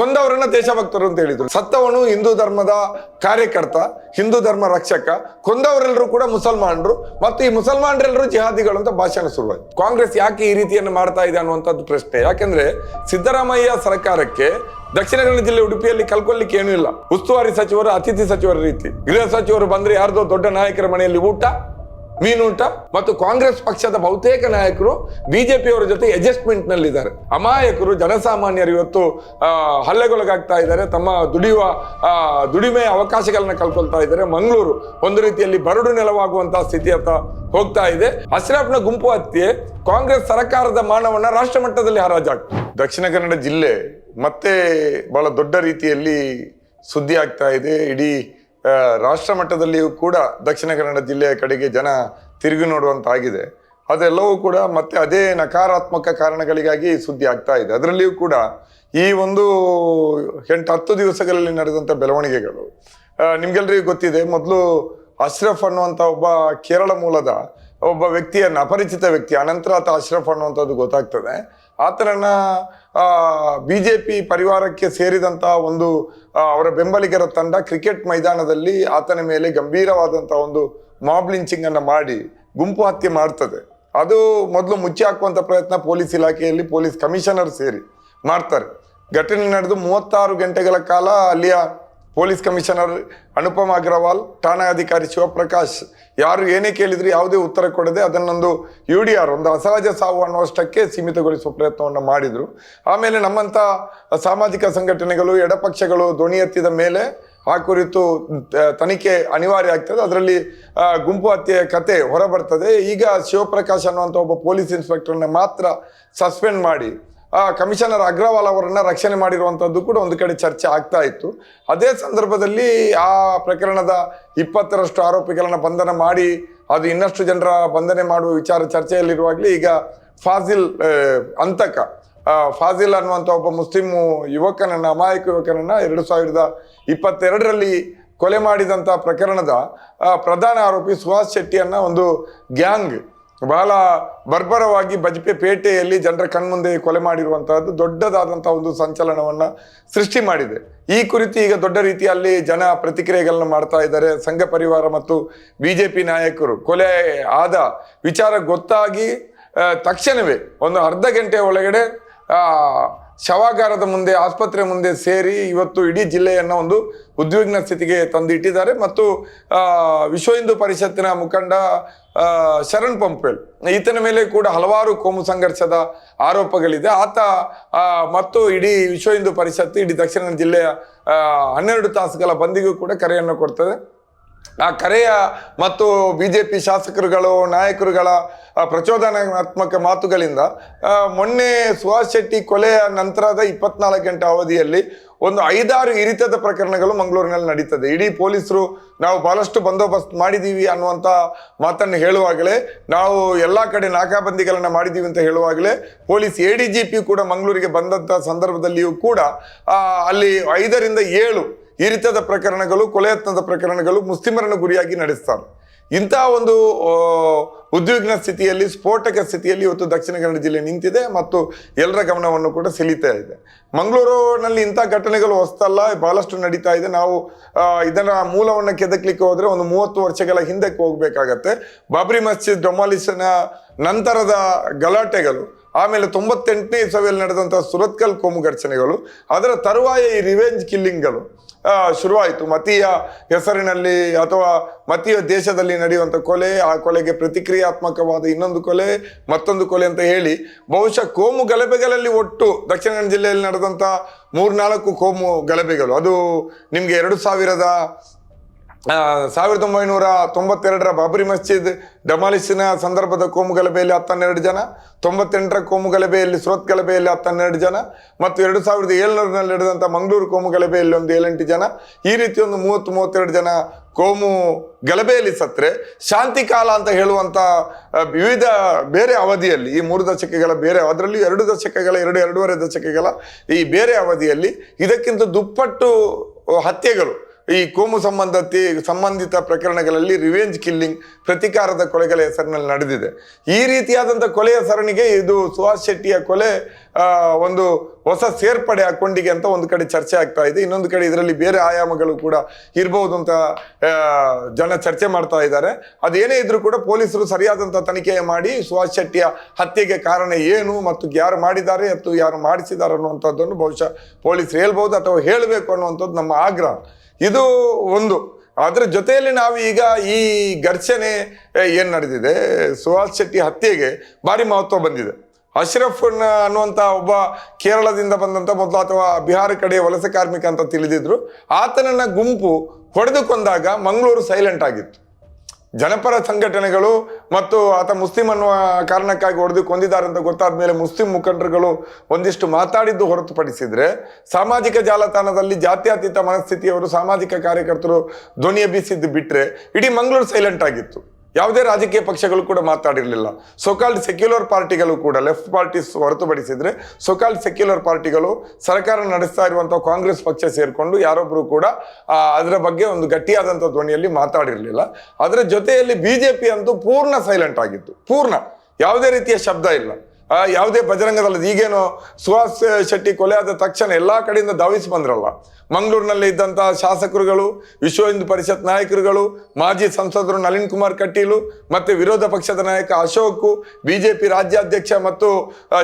ಕೊಂದವರನ್ನ ದೇಶಭಕ್ತರು ಅಂತ ಹೇಳಿದ್ರು. ಸತ್ತವನು ಹಿಂದೂ ಧರ್ಮದ ಕಾರ್ಯಕರ್ತ, ಹಿಂದೂ ಧರ್ಮ ರಕ್ಷಕ. ಕೊಂದವರೆಲ್ಲರೂ ಕೂಡ ಮುಸಲ್ಮಾನರು ಮತ್ತು ಈ ಮುಸಲ್ಮಾನರೆಲ್ಲರೂ ಜಿಹಾದಿಗಳು ಅಂತ ಭಾಷಣ ಶುರುವಾಯಿತು. ಕಾಂಗ್ರೆಸ್ ಯಾಕೆ ಈ ರೀತಿಯನ್ನು ಮಾಡ್ತಾ ಇದೆ ಅನ್ನುವಂಥದ್ದು ಪ್ರಶ್ನೆ. ಯಾಕೆಂದ್ರೆ ಸಿದ್ದರಾಮಯ್ಯ ಸರ್ಕಾರಕ್ಕೆ ದಕ್ಷಿಣ ಕನ್ನಡ ಜಿಲ್ಲೆ ಉಡುಪಿಯಲ್ಲಿ ಕಲ್ಕೊಳ್ಲಿಕ್ಕೆ ಏನೂ ಇಲ್ಲ. ಉಸ್ತುವಾರಿ ಸಚಿವರು, ಅತಿಥಿ ಸಚಿವರ ರೀತಿ. ಗೃಹ ಸಚಿವರು ಬಂದ್ರೆ ಯಾರ್ದೋ ದೊಡ್ಡ ನಾಯಕರ ಮನೆಯಲ್ಲಿ ಊಟ ಮೀನೂಟ ಮತ್ತು ಕಾಂಗ್ರೆಸ್ ಪಕ್ಷದ ಬಹುತೇಕ ನಾಯಕರು ಬಿಜೆಪಿಯವರ ಜೊತೆ ಅಡ್ಜಸ್ಟ್ಮೆಂಟ್ ನಲ್ಲಿದ್ದಾರೆ. ಅಮಾಯಕರು, ಜನಸಾಮಾನ್ಯರು ಇವತ್ತು ಹಲ್ಲೆಗೊಳಗಾಗ್ತಾ ಇದ್ದಾರೆ. ತಮ್ಮ ದುಡಿಯುವ ದುಡಿಮೆ ಅವಕಾಶಗಳನ್ನ ಕಳ್ಕೊಳ್ತಾ ಇದ್ದಾರೆ. ಮಂಗಳೂರು ಒಂದು ರೀತಿಯಲ್ಲಿ ಬರಡು ನೆಲವಾಗುವಂತಹ ಸ್ಥಿತಿಯತ್ತ ಹೋಗ್ತಾ ಇದೆ. ಅಶ್ರಫ್ನ ಗುಂಪು ಹತ್ಯೆ, ಕಾಂಗ್ರೆಸ್ ಸರ್ಕಾರದ ಮಾನವನ್ನ ರಾಷ್ಟ್ರ ಮಟ್ಟದಲ್ಲಿ ಹರಾಜಾಗ್ತದೆ ದಕ್ಷಿಣ ಕನ್ನಡ ಜಿಲ್ಲೆ ಮತ್ತೆ ಬಹಳ ದೊಡ್ಡ ರೀತಿಯಲ್ಲಿ ಸುದ್ದಿ ಆಗ್ತಾ ಇದೆ. ಇಡೀ ರಾಷ್ಟ್ರ ಮಟ್ಟದಲ್ಲಿಯೂ ಕೂಡ ದಕ್ಷಿಣ ಕನ್ನಡ ಜಿಲ್ಲೆಯ ಕಡೆಗೆ ಜನ ತಿರುಗಿ ನೋಡುವಂತಾಗಿದೆ. ಅದೆಲ್ಲವೂ ಕೂಡ ಮತ್ತೆ ಅದೇ ನಕಾರಾತ್ಮಕ ಕಾರಣಗಳಿಗಾಗಿ ಸುದ್ದಿ ಆಗ್ತಾ ಇದೆ. ಅದರಲ್ಲಿಯೂ ಕೂಡ ಈ ಒಂದು ಎಂಟು ಹತ್ತು ದಿವಸಗಳಲ್ಲಿ ನಡೆದಂಥ ಬೆಳವಣಿಗೆಗಳು ನಿಮ್ಗೆಲ್ರಿಗೂ ಗೊತ್ತಿದೆ, ಮೊದಲು ಅಶ್ರಫ್ ಅನ್ನುವಂಥ ಒಬ್ಬ ಕೇರಳ ಮೂಲದ ಒಬ್ಬ ವ್ಯಕ್ತಿಯನ್ನು, ಅಪರಿಚಿತ ವ್ಯಕ್ತಿ ಅನಂತರ ಆತ ಅಶ್ರಫ್ ಅನ್ನುವಂಥದ್ದು ಗೊತ್ತಾಗ್ತದೆ. ಆತನನ್ನ ಬಿ ಜೆ ಪಿ ಪರಿವಾರಕ್ಕೆ ಸೇರಿದಂಥ ಒಂದು ಅವರ ಬೆಂಬಲಿಗರ ತಂಡ ಕ್ರಿಕೆಟ್ ಮೈದಾನದಲ್ಲಿ ಆತನ ಮೇಲೆ ಗಂಭೀರವಾದಂಥ ಒಂದು ಮಾಬ್ ಲಿಂಚಿಂಗ್ ಅನ್ನ ಮಾಡಿ ಗುಂಪು ಹತ್ಯೆ ಮಾಡ್ತದೆ. ಅದು ಮೊದಲು ಮುಚ್ಚಿ ಹಾಕುವಂಥ ಪ್ರಯತ್ನ ಪೊಲೀಸ್ ಇಲಾಖೆಯಲ್ಲಿ ಪೊಲೀಸ್ ಕಮಿಷನರ್ ಸೇರಿ ಮಾಡ್ತಾರೆ. ಘಟನೆ ನಡೆದು ಮೂವತ್ತಾರು ಗಂಟೆಗಳ ಕಾಲ ಅಲ್ಲಿಯ ಪೊಲೀಸ್ ಕಮಿಷನರ್ ಅನುಪಮ್ ಅಗ್ರವಾಲ್ ಠಾಣಾಧಿಕಾರಿ ಶಿವಪ್ರಕಾಶ್, ಯಾರು ಏನೇ ಕೇಳಿದ್ರು ಯಾವುದೇ ಉತ್ತರ ಕೊಡದೆ ಅದನ್ನೊಂದು ಯು ಡಿ ಆರ್ ಒಂದು ಅಸಹಜ ಸಾವು ಅನ್ನುವಷ್ಟಕ್ಕೆ ಸೀಮಿತಗೊಳಿಸುವ ಪ್ರಯತ್ನವನ್ನು ಮಾಡಿದರು. ಆಮೇಲೆ ನಮ್ಮಂಥ ಸಾಮಾಜಿಕ ಸಂಘಟನೆಗಳು, ಎಡಪಕ್ಷಗಳು ಧ್ವನಿ ಎತ್ತಿದ ಮೇಲೆ ಆ ಕುರಿತು ತನಿಖೆ ಅನಿವಾರ್ಯ ಆಗ್ತದೆ. ಅದರಲ್ಲಿ ಗುಂಪು ಹತ್ಯೆಯ ಕತೆ ಹೊರಬರ್ತದೆ. ಈಗ ಶಿವಪ್ರಕಾಶ್ ಅನ್ನುವಂಥ ಒಬ್ಬ ಪೊಲೀಸ್ ಇನ್ಸ್ಪೆಕ್ಟರ್ನ ಮಾತ್ರ ಸಸ್ಪೆಂಡ್ ಮಾಡಿ ಕಮಿಷನರ್ ಅಗ್ರವಾಲ್ ಅವರನ್ನ ರಕ್ಷಣೆ ಮಾಡಿರುವಂಥದ್ದು ಕೂಡ ಒಂದು ಕಡೆ ಚರ್ಚೆ ಆಗ್ತಾ ಇತ್ತು. ಅದೇ ಸಂದರ್ಭದಲ್ಲಿ ಆ ಪ್ರಕರಣದ ಇಪ್ಪತ್ತರಷ್ಟು ಆರೋಪಿಗಳನ್ನ ಬಂಧನ ಮಾಡಿ, ಅದು ಇನ್ನಷ್ಟು ಜನರ ಬಂಧನೆ ಮಾಡುವ ವಿಚಾರ ಚರ್ಚೆಯಲ್ಲಿರುವಾಗಲೇ ಈಗ ಫಾಜಿಲ್ ಅಂತಕ ಫಾಜಿಲ್ ಅನ್ನುವಂಥ ಒಬ್ಬ ಮುಸ್ಲಿಂ ಯುವಕನನ್ನ, ಅಮಾಯಕ ಯುವಕನನ್ನ ಎರಡು ಸಾವಿರದ ಇಪ್ಪತ್ತೆರಡರಲ್ಲಿ ಕೊಲೆ ಮಾಡಿದಂಥ ಪ್ರಕರಣದ ಪ್ರಧಾನ ಆರೋಪಿ ಸುಹಾಸ್ ಶೆಟ್ಟಿಯನ್ನ ಒಂದು ಗ್ಯಾಂಗ್ ಬಹಳ ಬರ್ಬರವಾಗಿ ಬಜ್ಪೆ ಪೇಟೆಯಲ್ಲಿ ಜನರ ಕಣ್ಮುಂದೆ ಕೊಲೆ ಮಾಡಿರುವಂತಹದ್ದು ದೊಡ್ಡದಾದಂತಹ ಒಂದು ಸಂಚಲನವನ್ನ ಸೃಷ್ಟಿ ಮಾಡಿದೆ. ಈ ಕುರಿತು ಈಗ ದೊಡ್ಡ ರೀತಿಯಲ್ಲಿ ಜನ ಪ್ರತಿಕ್ರಿಯೆಗಳನ್ನು ಮಾಡ್ತಾ ಇದ್ದಾರೆ. ಸಂಘ ಪರಿವಾರ ಮತ್ತು ಬಿಜೆಪಿ ನಾಯಕರು. ಕೊಲೆ ಆದ ವಿಚಾರ ಗೊತ್ತಾಗಿ ತಕ್ಷಣವೇ ಒಂದು ಅರ್ಧ ಗಂಟೆ ಒಳಗಡೆ ಶವಾಗಾರದ ಮುಂದೆ, ಆಸ್ಪತ್ರೆ ಮುಂದೆ ಸೇರಿ ಇವತ್ತು ಇಡೀ ಜಿಲ್ಲೆಯನ್ನು ಒಂದು ಉದ್ವಿಗ್ನ ಸ್ಥಿತಿಗೆ ತಂದು ಇಟ್ಟಿದ್ದಾರೆ. ಮತ್ತು ವಿಶ್ವ ಹಿಂದೂ ಪರಿಷತ್ತಿನ ಮುಖಂಡ ಶರಣ್ ಪಂಪೇಲ್ ಈತನ ಮೇಲೆ ಕೂಡ ಹಲವಾರು ಕೋಮು ಸಂಘರ್ಷದ ಆರೋಪಗಳಿದೆ. ಆತ ಮತ್ತು ಇಡೀ ವಿಶ್ವ ಹಿಂದೂ ಪರಿಷತ್ತು, ಇಡೀ ದಕ್ಷಿಣ ಜಿಲ್ಲೆಯ ಹನ್ನೆರಡು ತಾಸುಗಳ ಬಂದಿಗೂ ಕೂಡ ಕರೆಯನ್ನು ಕೊಡ್ತದೆ. ಆ ಕರೆಯ ಮತ್ತು ಬಿಜೆಪಿ ಶಾಸಕರುಗಳು, ನಾಯಕರುಗಳ ಪ್ರಚೋದನಾತ್ಮಕ ಮಾತುಗಳಿಂದ ಮೊನ್ನೆ ಸುಹಾಸ್ ಶೆಟ್ಟಿ ಕೊಲೆಯ ನಂತರದ ಇಪ್ಪತ್ನಾಲ್ಕು ಗಂಟೆ ಅವಧಿಯಲ್ಲಿ ಒಂದು ಐದಾರು ಇರಿತದ ಪ್ರಕರಣಗಳು ಮಂಗಳೂರಿನಲ್ಲಿ ನಡೀತದೆ. ಇಡೀ ಪೊಲೀಸರು ನಾವು ಬಹಳಷ್ಟು ಬಂದೋಬಸ್ತ್ ಮಾಡಿದ್ದೀವಿ ಅನ್ನುವಂಥ ಮಾತನ್ನು ಹೇಳುವಾಗಲೇ, ನಾವು ಎಲ್ಲ ಕಡೆ ನಾಕಾಬಂದಿಗಳನ್ನು ಮಾಡಿದ್ದೀವಿ ಅಂತ ಹೇಳುವಾಗಲೇ, police A D G P ಕೂಡ ಮಂಗಳೂರಿಗೆ ಬಂದಂಥ ಸಂದರ್ಭದಲ್ಲಿಯೂ ಕೂಡ ಅಲ್ಲಿ ಐದರಿಂದ ಏಳು ಈ ರೀತಿಯಾದ ಪ್ರಕರಣಗಳು ಕೊಲೆಯತ್ನದ ಪ್ರಕರಣಗಳು ಮುಸ್ಲಿಮರನ್ನು ಗುರಿಯಾಗಿ ನಡೆಸ್ತಾರೆ ಇಂತಹ ಒಂದು ಉದ್ವಿಗ್ನ ಸ್ಥಿತಿಯಲ್ಲಿ, ಸ್ಫೋಟಕ ಸ್ಥಿತಿಯಲ್ಲಿ ಇವತ್ತು ದಕ್ಷಿಣ ಕನ್ನಡ ಜಿಲ್ಲೆ ನಿಂತಿದೆ ಮತ್ತು ಎಲ್ಲರ ಗಮನವನ್ನು ಕೂಡ ಸೆಳೀತಾ ಇದೆ. ಮಂಗಳೂರಿನಲ್ಲಿ ಇಂಥ ಘಟನೆಗಳು ಹೊಸ್ತಲ್ಲ, ಬಹಳಷ್ಟು ನಡೀತಾ ಇದೆ. ನಾವು ಇದರ ಮೂಲವನ್ನು ಕೆದಕ್ಲಿಕ್ಕೆ ಹೋದ್ರೆ ಒಂದು ಮೂವತ್ತು ವರ್ಷಗಳ ಹಿಂದಕ್ಕೆ ಹೋಗಬೇಕಾಗತ್ತೆ. ಬಾಬ್ರಿ ಮಸ್ಜಿದ್ ಡೊಮಾಲಿಸನ ನಂತರದ ಗಲಾಟೆಗಳು ಆಮೇಲೆ ತೊಂಬತ್ತೆಂಟನೇ ಇಸವಿಯಲ್ಲಿ ನಡೆದಂಥ ಸುರತ್ಕಲ್ ಕೋಮು ಘರ್ಷಣೆಗಳು, ಅದರ ತರುವಾಯ ಈ ರಿವೆಂಜ್ ಕಿಲ್ಲಿಂಗ್ಗಳು ಶುರುವಾಯಿತು. ಮತೀಯ ಹೆಸರಿನಲ್ಲಿ ಅಥವಾ ಮತೀಯ ದೇಶದಲ್ಲಿ ನಡೆಯುವಂಥ ಕೊಲೆ, ಆ ಕೊಲೆಗೆ ಪ್ರತಿಕ್ರಿಯಾತ್ಮಕವಾದ ಇನ್ನೊಂದು ಕೊಲೆ, ಮತ್ತೊಂದು ಕೊಲೆ ಅಂತ ಹೇಳಿ, ಬಹುಶಃ ಕೋಮು ಗಲಭೆಗಳಲ್ಲಿ ಒಟ್ಟು ದಕ್ಷಿಣ ಕನ್ನಡ ಜಿಲ್ಲೆಯಲ್ಲಿ ನಡೆದಂಥ ಮೂರ್ನಾಲ್ಕು ಕೋಮು ಗಲಭೆಗಳು. ಅದು ನಿಮಗೆ ಎರಡು ಸಾವಿರದ ಸಾವಿರದ ಒಂಬೈನೂರ ತೊಂಬತ್ತೆರಡರ ಬಾಬರಿ ಮಸ್ಜಿದ್ ಡಮಾಲಿಸಿನ ಸಂದರ್ಭದ ಕೋಮು ಗಲಭೆಯಲ್ಲಿ ಹತ್ತನ್ನೆರಡು ಜನ, ತೊಂಬತ್ತೆಂಟರ ಕೋಮು ಗಲಭೆಯಲ್ಲಿ ಸುರತ್ ಗಲಭೆಯಲ್ಲಿ ಹತ್ತನ್ನೆರಡು ಜನ ಮತ್ತು ಎರಡು ಸಾವಿರದ ಏಳ್ನೂರಿನಲ್ಲಿ ನಡೆದಂಥ ಮಂಗಳೂರು ಕೋಮು ಗಲಭೆಯಲ್ಲಿ ಒಂದು ಏಳೆಂಟು ಜನ. ಈ ರೀತಿ ಒಂದು ಮೂವತ್ತು, ಮೂವತ್ತೆರಡು ಜನ ಕೋಮು ಗಲಭೆಯಲ್ಲಿ ಸತ್ರೆ ಶಾಂತಿ ಕಾಲ ಅಂತ ಹೇಳುವಂಥ ವಿವಿಧ ಬೇರೆ ಅವಧಿಯಲ್ಲಿ, ಈ ಮೂರು ದಶಕಗಳ ಬೇರೆ ಅದರಲ್ಲಿ ಎರಡು ದಶಕಗಳ, ಎರಡು ಎರಡೂವರೆ ದಶಕಗಳ ಈ ಬೇರೆ ಅವಧಿಯಲ್ಲಿ ಇದಕ್ಕಿಂತ ದುಪ್ಪಟ್ಟು ಹತ್ಯೆಗಳು ಈ ಕೋಮು ಸಂಬಂಧತಿ ಸಂಬಂಧಿತ ಪ್ರಕರಣಗಳಲ್ಲಿ ರಿವೆಂಜ್ ಕಿಲ್ಲಿಂಗ್ ಪ್ರತಿಕಾರದ ಕೊಲೆಗಳ ಹೆಸರಿನಲ್ಲಿ ನಡೆದಿದೆ. ಈ ರೀತಿಯಾದಂಥ ಕೊಲೆಯ ಸರಣಿಗೆ ಇದು ಸುಹಾಸ್ ಶೆಟ್ಟಿಯ ಕೊಲೆ ಒಂದು ಹೊಸ ಸೇರ್ಪಡೆ ಹಾಕೊಂಡಿಗೆ ಅಂತ ಒಂದು ಕಡೆ ಚರ್ಚೆ ಆಗ್ತಾ ಇದೆ. ಇನ್ನೊಂದು ಕಡೆ ಇದರಲ್ಲಿ ಬೇರೆ ಆಯಾಮಗಳು ಕೂಡ ಇರಬಹುದು ಅಂತ ಜನ ಚರ್ಚೆ ಮಾಡ್ತಾ ಇದ್ದಾರೆ. ಅದೇನೇ ಇದ್ರೂ ಕೂಡ ಪೊಲೀಸರು ಸರಿಯಾದಂಥ ತನಿಖೆ ಮಾಡಿ ಸುಹಾಸ್ ಶೆಟ್ಟಿಯ ಹತ್ಯೆಗೆ ಕಾರಣ ಏನು ಮತ್ತು ಯಾರು ಮಾಡಿದ್ದಾರೆ ಮತ್ತು ಯಾರು ಮಾಡಿಸಿದ್ದಾರೆ ಅನ್ನುವಂಥದ್ದನ್ನು ಬಹುಶಃ ಪೊಲೀಸರು ಹೇಳ್ಬೋದು ಅಥವಾ ಹೇಳಬೇಕು ಅನ್ನುವಂಥದ್ದು ನಮ್ಮ ಆಗ್ರಹ. ಇದು ಒಂದು. ಅದರ ಜೊತೆಯಲ್ಲಿ ನಾವು ಈಗ ಈ ಘರ್ಷಣೆ ಏನು ನಡೆದಿದೆ? ಸುಹಾಸ್ ಶೆಟ್ಟಿ ಹತ್ಯೆಗೆ ಭಾರಿ ಮಹತ್ವ ಬಂದಿದೆ. ಅಶ್ರಫ್ ಅನ್ನುವಂಥ ಒಬ್ಬ ಕೇರಳದಿಂದ ಬಂದಂಥ ಮೊದಲು ಅಥವಾ ಬಿಹಾರ ಕಡೆ ವಲಸೆ ಕಾರ್ಮಿಕ ಅಂತ ತಿಳಿದಿದ್ರು. ಆತನನ್ನ ಗುಂಪು ಹೊಡೆದುಕೊಂಡಾಗ ಮಂಗಳೂರು ಸೈಲೆಂಟ್ ಆಗಿತ್ತು. ಜನಪರ ಸಂಘಟನೆಗಳು ಮತ್ತು ಆತ ಮುಸ್ಲಿಂ ಅನ್ನುವ ಕಾರಣಕ್ಕಾಗಿ ಹೊಡೆದು ಕೊಂದಿದ್ದಾರೆ ಅಂತ ಗೊತ್ತಾದ ಮೇಲೆ ಮುಸ್ಲಿಂ ಮುಖಂಡರುಗಳು ಒಂದಿಷ್ಟು ಮಾತಾಡಿದ್ದು ಹೊರತುಪಡಿಸಿದರೆ ಸಾಮಾಜಿಕ ಜಾಲತಾಣದಲ್ಲಿ ಜಾತ್ಯತೀತ ಮನಸ್ಥಿತಿಯವರು ಸಾಮಾಜಿಕ ಕಾರ್ಯಕರ್ತರು ಧ್ವನಿ ಎಬ್ಬಿಸಿದ್ದು ಬಿಟ್ಟರೆ ಇಡೀ ಮಂಗಳೂರು ಸೈಲೆಂಟ್ ಆಗಿತ್ತು. ಯಾವುದೇ ರಾಜಕೀಯ ಪಕ್ಷಗಳು ಕೂಡ ಮಾತಾಡಿರಲಿಲ್ಲ. ಸೊಕಾಲ್ಡ್ ಸೆಕ್ಯುಲರ್ ಪಾರ್ಟಿಗಳು ಕೂಡ ಲೆಫ್ಟ್ ಪಾರ್ಟೀಸ್ ಹೊರತುಪಡಿಸಿದ್ರೆ ಸೊಕಾಲ್ಡ್ ಸೆಕ್ಯುಲರ್ ಪಾರ್ಟಿಗಳು ಸರ್ಕಾರ ನಡೆಸ್ತಾ ಇರುವಂತಹ ಕಾಂಗ್ರೆಸ್ ಪಕ್ಷ ಸೇರಿಕೊಂಡು ಯಾರೊಬ್ಬರು ಕೂಡ ಅದರ ಬಗ್ಗೆ ಒಂದು ಗಟ್ಟಿಯಾದಂಥ ಧ್ವನಿಯಲ್ಲಿ ಮಾತಾಡಿರಲಿಲ್ಲ. ಅದರ ಜೊತೆಯಲ್ಲಿ ಬಿಜೆಪಿ ಅಂತೂ ಪೂರ್ಣ ಸೈಲೆಂಟ್ ಆಗಿತ್ತು. ಪೂರ್ಣ. ಯಾವುದೇ ರೀತಿಯ ಶಬ್ದ ಇಲ್ಲ. ಯಾವುದೇ ಬಜರಂಗದಲ್ಲ, ಈಗೇನು ಸುಹಾಸ್ ಶೆಟ್ಟಿ ಕೊಲೆ ಆದ ತಕ್ಷಣ ಎಲ್ಲಾ ಕಡೆಯಿಂದ ಧಾವಿಸಿ ಬಂದ್ರಲ್ಲ. ಮಂಗಳೂರಿನಲ್ಲಿ ಇದ್ದಂತಹ ಶಾಸಕರುಗಳು, ವಿಶ್ವ ಹಿಂದೂ ಪರಿಷತ್ ನಾಯಕರುಗಳು, ಮಾಜಿ ಸಂಸದರು ನಳಿನ್ ಕುಮಾರ್ ಕಟೀಲು ಮತ್ತೆ ವಿರೋಧ ಪಕ್ಷದ ನಾಯಕ ಅಶೋಕ್, ಬಿಜೆಪಿ ರಾಜ್ಯಾಧ್ಯಕ್ಷ ಮತ್ತು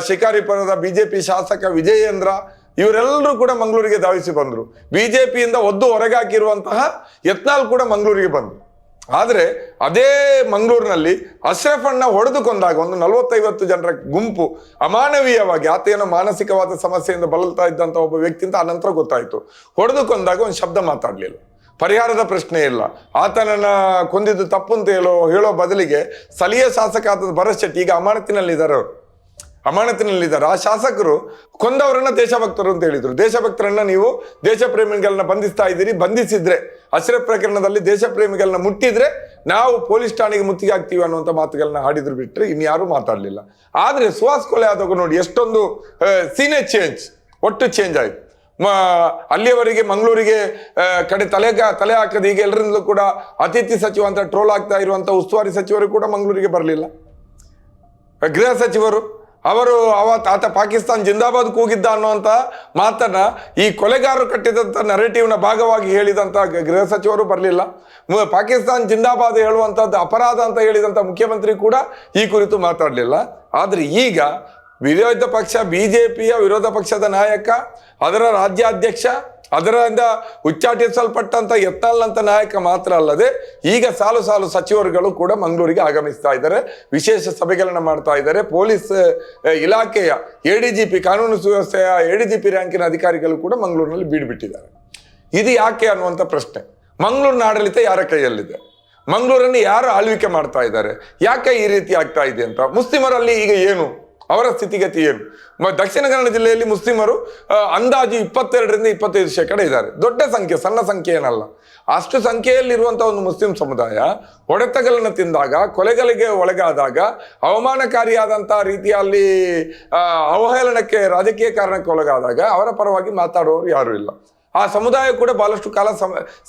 ಶಿಕಾರಿಪುರದ ಬಿಜೆಪಿ ಶಾಸಕ ವಿಜಯೇಂದ್ರ, ಇವರೆಲ್ಲರೂ ಕೂಡ ಮಂಗಳೂರಿಗೆ ಧಾವಿಸಿ ಬಂದರು. ಬಿಜೆಪಿಯಿಂದ ಒದ್ದು ಹೊರಗಾಕಿರುವಂತಹ ಯತ್ನಾಲ್ ಕೂಡ ಮಂಗಳೂರಿಗೆ ಬಂದರು. ಆದರೆ ಅದೇ ಮಂಗಳೂರಿನಲ್ಲಿ ಅಶ್ರಫ್ ಅಣ್ಣ ಹೊಡೆದು ಕೊಂದಾಗ ಒಂದು ನಲವತ್ತೈವತ್ತು ಜನರ ಗುಂಪು ಅಮಾನವೀಯವಾಗಿ ಆತ ಏನೋ ಮಾನಸಿಕವಾದ ಸಮಸ್ಯೆಯಿಂದ ಬಳಲ್ತಾ ಇದ್ದಂಥ ಒಬ್ಬ ವ್ಯಕ್ತಿ ಅಂತ ಆನಂತರ ಗೊತ್ತಾಯಿತು. ಹೊಡೆದು ಕೊಂದಾಗ ಒಂದು ಶಬ್ದ ಮಾತಾಡಲಿಲ್ಲ. ಪರಿಹಾರದ ಪ್ರಶ್ನೆ ಇಲ್ಲ. ಆತನನ್ನ ಕೊಂದಿದ್ದು ತಪ್ಪು ಅಂತ ಹೇಳೋ ಹೇಳೋ ಬದಲಿಗೆ ಸ್ಥಳೀಯ ಶಾಸಕ ಆದ ಭರತ್ ಶೆಟ್ಟಿ ಈಗ ಅಮಾನತಿನಲ್ಲಿದ್ದಾರೆ ಅವರು. ಅಮಾನತಿನಲ್ಲಿದ್ದಾರೆ ಆ ಶಾಸಕರು ಕೊಂದವರನ್ನ ದೇಶಭಕ್ತರು ಅಂತ ಹೇಳಿದರು. ದೇಶಭಕ್ತರನ್ನ ನೀವು ದೇಶ ಪ್ರೇಮಿಗಳನ್ನ ಬಂಧಿಸ್ತಾ ಇದ್ದೀರಿ, ಬಂಧಿಸಿದ್ರೆ ಅಶ್ರಫ್ ಪ್ರಕರಣದಲ್ಲಿ ದೇಶ ಪ್ರೇಮಿಗಳನ್ನ ಮುಟ್ಟಿದ್ರೆ ನಾವು ಪೊಲೀಸ್ ಠಾಣೆಗೆ ಮುತ್ತಿಗೆ ಹಾಕ್ತೀವಿ ಅನ್ನುವಂಥ ಮಾತುಗಳನ್ನ ಹಾಡಿದ್ರು ಬಿಟ್ಟರೆ ಇನ್ಯಾರೂ ಮಾತಾಡಲಿಲ್ಲ. ಆದ್ರೆ ಸುಹಾಸ್ ಕೊಲೆ ಆದಾಗ ನೋಡಿ ಎಷ್ಟೊಂದು ಸೀನೆ ಚೇಂಜ್ ಒಟ್ಟು ಚೇಂಜ್ ಆಯ್ತು. ಮ, ಅಲ್ಲಿಯವರೆಗೆ ಮಂಗಳೂರಿಗೆ ಕಡೆ ತಲೆ ತಲೆ ಹಾಕದ ಈಗ ಎಲ್ಲರಿಂದಲೂ ಕೂಡ ಅತಿಥಿ ಸಚಿವ ಅಂತ ಟ್ರೋಲ್ ಆಗ್ತಾ ಇರುವಂಥ ಉಸ್ತುವಾರಿ ಸಚಿವರು ಕೂಡ ಮಂಗಳೂರಿಗೆ ಬರಲಿಲ್ಲ. ಗೃಹ ಸಚಿವರು ಅವರು ಅವತ್ತು ಆತ ಪಾಕಿಸ್ತಾನ್ ಜಿಂದಾಬಾದ್ ಕೂಗಿದ್ದ ಅನ್ನುವಂಥ ಮಾತನ್ನ ಈ ಕೊಲೆಗಾರರು ಕಟ್ಟಿದಂಥ ನರೇಟಿವ್ನ ಭಾಗವಾಗಿ ಹೇಳಿದಂಥ ಗೃಹ ಸಚಿವರು ಬರಲಿಲ್ಲ. ಪಾಕಿಸ್ತಾನ್ ಜಿಂದಾಬಾದ್ ಹೇಳುವಂಥದ್ದು ಅಪರಾಧ ಅಂತ ಹೇಳಿದಂಥ ಮುಖ್ಯಮಂತ್ರಿ ಕೂಡ ಈ ಕುರಿತು ಮಾತಾಡಲಿಲ್ಲ. ಆದರೆ ಈಗ ವಿರೋಧ ಪಕ್ಷ, ಬಿಜೆಪಿಯ ವಿರೋಧ ಪಕ್ಷದ ನಾಯಕ, ಅದರ ರಾಜ್ಯಾಧ್ಯಕ್ಷ ಅದರಿಂದ ಉಚ್ಚಾಟಿಸಲ್ಪಟ್ಟಂತ ಯತ್ನಾಳ್ನಂತ ನಾಯಕ ಮಾತ್ರ ಅಲ್ಲದೆ ಈಗ ಸಾಲು ಸಾಲು ಸಚಿವರುಗಳು ಕೂಡ ಮಂಗಳೂರಿಗೆ ಆಗಮಿಸ್ತಾ ಇದ್ದಾರೆ. ವಿಶೇಷ ಸಭೆಗಳನ್ನ ಮಾಡ್ತಾ ಇದ್ದಾರೆ. ಪೊಲೀಸ್ ಇಲಾಖೆಯ ಎಡಿಜಿಪಿ ಕಾನೂನು ಸುವ್ಯವಸ್ಥೆಯ ಪಿ ರ್ಯಾಂಕಿನ ಅಧಿಕಾರಿಗಳು ಕೂಡ ಮಂಗಳೂರಿನಲ್ಲಿ ಬೀಡ್ಬಿಟ್ಟಿದ್ದಾರೆ ಇದು ಯಾಕೆ ಅನ್ನುವಂಥ ಪ್ರಶ್ನೆ. ಮಂಗಳೂರಿನ ಆಡಳಿತ ಯಾರ ಕೈಯಲ್ಲಿದೆ? ಮಂಗಳೂರನ್ನು ಯಾರು ಆಳ್ವಿಕೆ ಮಾಡ್ತಾ ಇದ್ದಾರೆ? ಯಾಕೆ ಈ ರೀತಿ ಆಗ್ತಾ ಇದೆ ಅಂತ? ಮುಸ್ಲಿಮರಲ್ಲಿ ಈಗ ಏನು ಅವರ ಸ್ಥಿತಿಗತಿ ಏನು? ದಕ್ಷಿಣ ಕನ್ನಡ ಜಿಲ್ಲೆಯಲ್ಲಿ ಮುಸ್ಲಿಮರು ಅಂದಾಜು ಇಪ್ಪತ್ತೆರಡರಿಂದ ಇಪ್ಪತ್ತೈದು ಶೇಕಡ ಇದ್ದಾರೆ. ದೊಡ್ಡ ಸಂಖ್ಯೆ, ಸಣ್ಣ ಸಂಖ್ಯೆ ಏನಲ್ಲ. ಅಷ್ಟು ಸಂಖ್ಯೆಯಲ್ಲಿರುವಂಥ ಒಂದು ಮುಸ್ಲಿಂ ಸಮುದಾಯ ಹೊಡೆತಗಳನ್ನು ತಿಂದಾಗ, ಕೊಲೆಗಳಿಗೆ ಒಳಗಾದಾಗ ಅವಮಾನಕಾರಿಯಾದಂಥ ರೀತಿಯಲ್ಲಿ ಅವಹೇಳನಕ್ಕೆ, ರಾಜಕೀಯ ಕಾರಣಕ್ಕೆ ಒಳಗಾದಾಗ ಅವರ ಪರವಾಗಿ ಮಾತಾಡುವವರು ಯಾರೂ ಇಲ್ಲ. ಆ ಸಮುದಾಯ ಕೂಡ ಬಹಳಷ್ಟು ಕಾಲ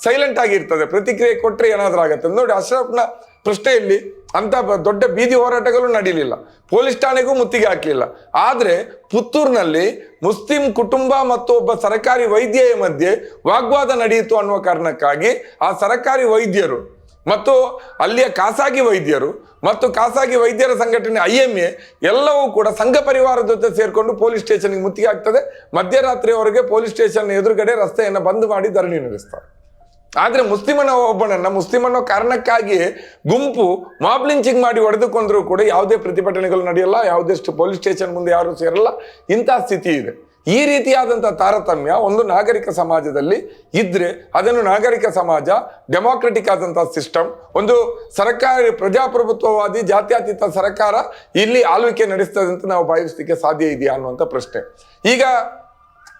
ಸೈಲೆಂಟ್ ಆಗಿರ್ತದೆ ಪ್ರತಿಕ್ರಿಯೆ ಕೊಟ್ಟರೆ ಏನಾದರೂ ಆಗುತ್ತೆ. ನೋಡಿ ಅಶ್ರಫ್ನ ಪ್ರಶ್ನೆಯಲ್ಲಿ ಅಂತ ದೊಡ್ಡ ಬೀದಿ ಹೋರಾಟಗಳು ನಡೀಲಿಲ್ಲ. ಪೊಲೀಸ್ ಠಾಣೆಗೂ ಮುತ್ತಿಗೆ ಹಾಕಲಿಲ್ಲ. ಆದರೆ ಪುತ್ತೂರಿನಲ್ಲಿ ಮುಸ್ಲಿಂ ಕುಟುಂಬ ಮತ್ತು ಒಬ್ಬ ಸರಕಾರಿ ವೈದ್ಯೆಯ ಮಧ್ಯೆ ವಾಗ್ವಾದ ನಡೆಯಿತು ಅನ್ನುವ ಕಾರಣಕ್ಕಾಗಿ ಆ ಸರಕಾರಿ ವೈದ್ಯರು ಮತ್ತು ಅಲ್ಲಿಯ ಖಾಸಗಿ ವೈದ್ಯರು ಮತ್ತು ಖಾಸಗಿ ವೈದ್ಯರ ಸಂಘಟನೆ ಐ ಎಂ ಎ ಎಲ್ಲವೂ ಕೂಡ ಸಂಘ ಪರಿವಾರದ ಜೊತೆ ಸೇರಿಕೊಂಡು ಪೊಲೀಸ್ ಸ್ಟೇಷನ್ಗೆ ಮುತ್ತಿಗೆ ಆಗ್ತದೆ ಮಧ್ಯರಾತ್ರಿಯವರೆಗೆ ಪೊಲೀಸ್ ಸ್ಟೇಷನ್ ಎದುರುಗಡೆ ರಸ್ತೆಯನ್ನು ಬಂದ್ ಮಾಡಿ ಧರಣಿ ನಡೆಸ್ತಾರೆ. ಆದ್ರೆ ಮುಸ್ಲಿಮನ ಒಬ್ಬನನ್ನ ಮುಸ್ಲಿಂ ಅನ್ನೋ ಕಾರಣಕ್ಕಾಗಿ ಗುಂಪು ಮಾಬ್ ಲಿಂಚಿಂಗ್ ಮಾಡಿ ಹೊಡೆದುಕೊಂಡ್ರು ಕೂಡ ಯಾವುದೇ ಪ್ರತಿಭಟನೆಗಳು ನಡೆಯಲ್ಲ ಯಾವುದಷ್ಟು ಪೊಲೀಸ್ ಸ್ಟೇಷನ್ ಮುಂದೆ ಯಾರು ಸೇರಲ್ಲ. ಇಂತಹ ಸ್ಥಿತಿ ಇದೆ. ಈ ರೀತಿಯಾದಂತಹ ತಾರತಮ್ಯ ಒಂದು ನಾಗರಿಕ ಸಮಾಜದಲ್ಲಿ ಇದ್ರೆ ಅದನ್ನು ನಾಗರಿಕ ಸಮಾಜ, ಡೆಮಾಕ್ರೆಟಿಕ್ ಆದಂತಹ ಸಿಸ್ಟಮ್, ಒಂದು ಸರ್ಕಾರಿ ಪ್ರಜಾಪ್ರಭುತ್ವವಾದಿ, ಜಾತ್ಯತೀತ ಸರ್ಕಾರ ಇಲ್ಲಿ ಆಳ್ವಿಕೆ ನಡೆಸ್ತದೆ ಅಂತ ನಾವು ಭಾವಿಸ್ಲಿಕ್ಕೆ ಸಾಧ್ಯ ಇದೆಯಾ ಅನ್ನುವಂಥ ಪ್ರಶ್ನೆ. ಈಗ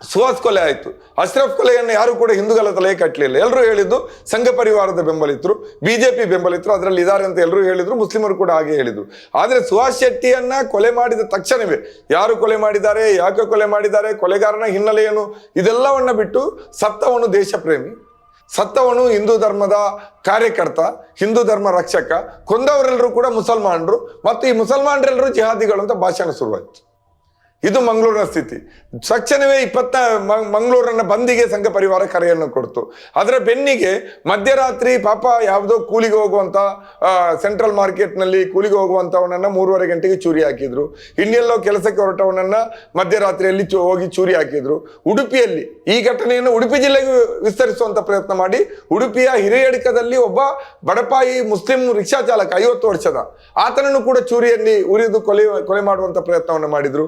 ಸುಹಾಸ್ ಕೊಲೆ ಆಯಿತು. ಅಶ್ರಫ್ ಕೊಲೆಯನ್ನು ಯಾರು ಕೂಡ ಹಿಂದೂಗಳ ತಲೆ ಕಟ್ಟಲಿಲ್ಲ. ಎಲ್ಲರೂ ಹೇಳಿದ್ದು ಸಂಘ ಪರಿವಾರದ ಬೆಂಬಲಿತರು, ಬಿಜೆಪಿ ಬೆಂಬಲಿತರು ಅದರಲ್ಲಿ ಇದ್ದಾರೆ ಅಂತ ಎಲ್ಲರೂ ಹೇಳಿದ್ರು, ಮುಸ್ಲಿಮರು ಕೂಡ ಹಾಗೆ ಹೇಳಿದರು. ಆದರೆ ಸುಹಾಸ್ ಶೆಟ್ಟಿಯನ್ನ ಕೊಲೆ ಮಾಡಿದ ತಕ್ಷಣವೇ ಯಾರು ಕೊಲೆ ಮಾಡಿದ್ದಾರೆ, ಯಾಕೆ ಕೊಲೆ ಮಾಡಿದ್ದಾರೆ, ಕೊಲೆಗಾರನ ಹಿನ್ನೆಲೆ ಏನು, ಇದೆಲ್ಲವನ್ನ ಬಿಟ್ಟು ಸತ್ತವನು ದೇಶಪ್ರೇಮಿ, ಸತ್ತವನು ಹಿಂದೂ ಧರ್ಮದ ಕಾರ್ಯಕರ್ತ, ಹಿಂದೂ ಧರ್ಮ ರಕ್ಷಕ, ಕೊಂದವರೆಲ್ಲರೂ ಕೂಡ ಮುಸಲ್ಮಾನರು ಮತ್ತು ಈ ಮುಸಲ್ಮಾನರೆಲ್ಲರೂ ಜಿಹಾದಿಗಳು ಅಂತ ಭಾಷಣ ಶುರುವಾಯಿತು. ಇದು ಮಂಗಳೂರಿನ ಸ್ಥಿತಿ. ತಕ್ಷಣವೇ ಇಪ್ಪತ್ತ ಮಂಗಳೂರನ್ನ ಬಂದಿಗೆ ಸಂಘ ಪರಿವಾರ ಕರೆಯನ್ನು ಕೊಡ್ತು. ಅದರ ಬೆನ್ನಿಗೆ ಮಧ್ಯರಾತ್ರಿ ಪಾಪ ಯಾವುದೋ ಕೂಲಿಗೆ ಹೋಗುವಂತ ಸೆಂಟ್ರಲ್ ಸೆಂಟ್ರಲ್ ಮಾರ್ಕೆಟ್ನಲ್ಲಿ ಕೂಲಿಗೆ ಹೋಗುವಂತವನನ್ನ ಮೂರುವರೆ ಗಂಟೆಗೆ ಚೂರಿ ಹಾಕಿದ್ರು. ಇನ್ನೆಲ್ಲೋ ಕೆಲಸಕ್ಕೆ ಹೊರಟವನನ್ನ ಮಧ್ಯರಾತ್ರಿಯಲ್ಲಿ ಹೋಗಿ ಚೂರಿ ಹಾಕಿದ್ರು. ಉಡುಪಿಯಲ್ಲಿ ಈ ಘಟನೆಯನ್ನು ಉಡುಪಿ ಜಿಲ್ಲೆಗೆ ವಿಸ್ತರಿಸುವಂತ ಪ್ರಯತ್ನ ಮಾಡಿ, ಉಡುಪಿಯ ಹಿರಿಯಡಿಕದಲ್ಲಿ ಒಬ್ಬ ಬಡಪಾಯಿ ಮುಸ್ಲಿಂ ರಿಕ್ಷಾ ಚಾಲಕ, ಐವತ್ತು ವರ್ಷದ, ಆತನನ್ನು ಕೂಡ ಚೂರಿಯಲ್ಲಿ ಉರಿದು ಕೊಲೆ ಕೊಲೆ ಮಾಡುವಂತ ಪ್ರಯತ್ನವನ್ನು ಮಾಡಿದ್ರು.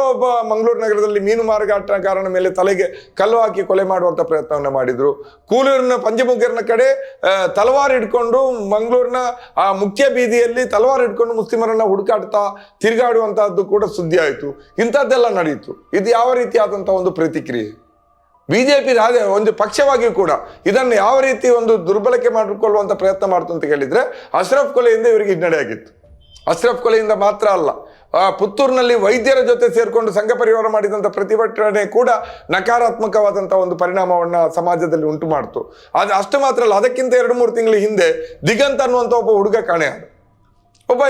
ಒಬ್ಬ ಮಂಗಳೂರು ನಗರದಲ್ಲಿ ಮೀನು ಮಾರಾಟಗಾರನ ಮೇಲೆ ತಲೆಗೆ ಕಲ್ಲು ಹಾಕಿ ಕೊಲೆ ಮಾಡುವಂತ ಪ್ರಯತ್ನವನ್ನು ಮಾಡಿದ್ರು. ಕೂಲೂರಿನ ಪಂಚಮುಖಿಯರ್ನ ಕಡೆ ತಲವಾರು ಹಿಡ್ಕೊಂಡು ಮಂಗಳೂರಿನ, ಆ, ಮುಖ್ಯ ಬೀದಿಯಲ್ಲಿ ತಲವಾರು ಹಿಡ್ಕೊಂಡು ಮುಸ್ಲಿಮರನ್ನ ಹುಡುಕಾಡ್ತಾ ತಿರುಗಾಡುವಂತಹದ್ದು ಕೂಡ ಸುದ್ದಿ ಆಯಿತು. ಇಂಥದ್ದೆಲ್ಲ ನಡೆಯಿತು ಇದು ಯಾವ ರೀತಿಯಾದಂಥ ಒಂದು ಪ್ರತಿಕ್ರಿಯೆ? ಬಿಜೆಪಿ ರಾಜ, ಒಂದು ಪಕ್ಷವಾಗಿಯೂ ಕೂಡ ಇದನ್ನು ಯಾವ ರೀತಿ ಒಂದು ದುರ್ಬಳಕೆ ಮಾಡಿಕೊಳ್ಳುವಂತ ಪ್ರಯತ್ನ ಮಾಡ್ತು ಅಂತ ಕೇಳಿದ್ರೆ, ಅಶ್ರಫ್ ಕೊಲೆಯಿಂದ ಇವರಿಗೆ ಹಿನ್ನಡೆ ಆಗಿತ್ತು. ಅಶ್ರಫ್ ಕೊಲೆಯಿಂದ ಮಾತ್ರ ಅಲ್ಲ ಪುತ್ತೂರಿನಲ್ಲಿ ವೈದ್ಯರ ಜೊತೆ ಸೇರಿಕೊಂಡು ಸಂಘ ಪರಿವಾರ ಮಾಡಿದಂಥ ಪ್ರತಿಭಟನೆ ಕೂಡ ನಕಾರಾತ್ಮಕವಾದಂಥ ಒಂದು ಪರಿಣಾಮವನ್ನು ಸಮಾಜದಲ್ಲಿ ಉಂಟು ಮಾಡ್ತು. ಆದರೆ ಅಷ್ಟು ಮಾತ್ರ ಅಲ್ಲ, ಅದಕ್ಕಿಂತ ಎರಡು ಮೂರು ತಿಂಗಳ ಹಿಂದೆ ದಿಗಂತ್ ಅನ್ನುವಂಥ ಒಬ್ಬ ಹುಡುಗ ಕಾಣೆಯಾದ ಒಬ್ಬ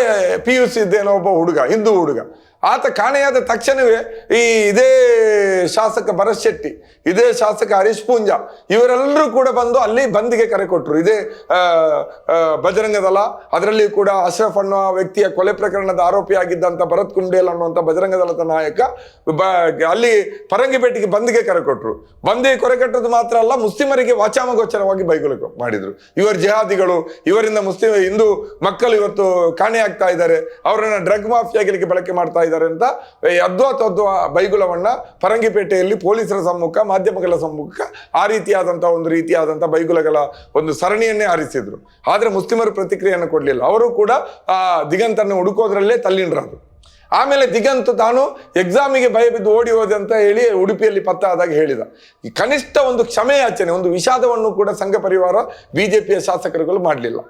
ಪಿ ಯು ಸಿ ಇದ್ದೇನೋ ಒಬ್ಬ ಹುಡುಗ, ಹಿಂದೂ ಹುಡುಗ. ಆತ ಕಾಣೆಯಾದ ತಕ್ಷಣವೇ ಈ ಇದೇ ಶಾಸಕ ಭರತ್ ಶೆಟ್ಟಿ ಇದೇ ಶಾಸಕ ಹರೀಶ್ ಪೂಂಜಾ ಇವರೆಲ್ಲರೂ ಕೂಡ ಬಂದು ಅಲ್ಲಿ ಬಂದಿಗೆ ಕರೆ ಕೊಟ್ಟರು ಇದೇ ಆ, ಆ, ಬಜರಂಗ ದಳ ಅದರಲ್ಲಿ ಕೂಡ ಅಶ್ರಫ್ ಅನ್ನುವ ವ್ಯಕ್ತಿಯ ಕೊಲೆ ಪ್ರಕರಣದ ಆರೋಪಿಯಾಗಿದ್ದಂಥ ಭರತ್ ಕುಂಡೇಲ್ ಅನ್ನುವಂಥ ಬಜರಂಗ ನಾಯಕ ಬ ಅಲ್ಲಿ ಪರಂಗಿಪೇಟೆಗೆ ಬಂದಿಗೆ ಕರೆ ಕೊಟ್ಟರು ಬಂದಿಗೆ ಕೊರೆ ಕಟ್ಟೋದು ಮಾತ್ರ ಅಲ್ಲ ಮುಸ್ಲಿಮರಿಗೆ ವಾಚಾಮಗೋಚರವಾಗಿ ಬೈಗುಲು ಮಾಡಿದ್ರು. ಇವರು ಜಿಹಾದಿಗಳು ಇವರಿಂದ ಮುಸ್ಲಿಂ ಹಿಂದೂ ಮಕ್ಕಳು ಇವತ್ತು ಕಾಣೆಯಾಗ್ತಾ ಇದ್ದಾರೆ. ಅವರನ್ನ ಡ್ರಗ್ ಮಾಫಿಯಾಗಿ ಬಳಕೆ ಮಾಡ್ತಾ ಅಂತ ಅದ್ವಾ ಬೈಗುಲವನ್ನ ಪರಂಗಿಪೇಟೆಯಲ್ಲಿ ಪೊಲೀಸರ ಸಮ್ಮುಖ, ಮಾಧ್ಯಮಗಳ ಸಮ್ಮುಖ, ಆ ರೀತಿಯಾದಂತಹ ಒಂದು ರೀತಿಯಾದಂತಹ ಬೈಗುಲಗಳ ಒಂದು ಸರಣಿಯನ್ನೇ ಆರಿಸಿದ್ರು. ಆದ್ರೆ ಮುಸ್ಲಿಮರು ಪ್ರತಿಕ್ರಿಯೆಯನ್ನು ಕೊಡಲಿಲ್ಲ. ಅವರು ಕೂಡ ಆ ದಿಗಂತನ್ನು ಹುಡುಕೋದ್ರಲ್ಲೇ ತಲ್ಲೀನರಾದ್ರು ಆಮೇಲೆ ದಿಗಂತ್ ತಾನು ಎಕ್ಸಾಮಿಗೆ ಭಯ ಬಿದ್ದು ಓಡಿ ಹೋದೆ ಅಂತ ಹೇಳಿ ಉಡುಪಿಯಲ್ಲಿ ಪತ್ತ ಆದಾಗ ಹೇಳಿದ. ಈ ಕನಿಷ್ಠ ಒಂದು ಕ್ಷಮೆಯಾಚನೆ ಒಂದು ವಿಷಾದವನ್ನು ಕೂಡ ಸಂಘ ಪರಿವಾರ, ಬಿಜೆಪಿಯ ಶಾಸಕರುಗಳು ಮಾಡಲಿಲ್ಲ.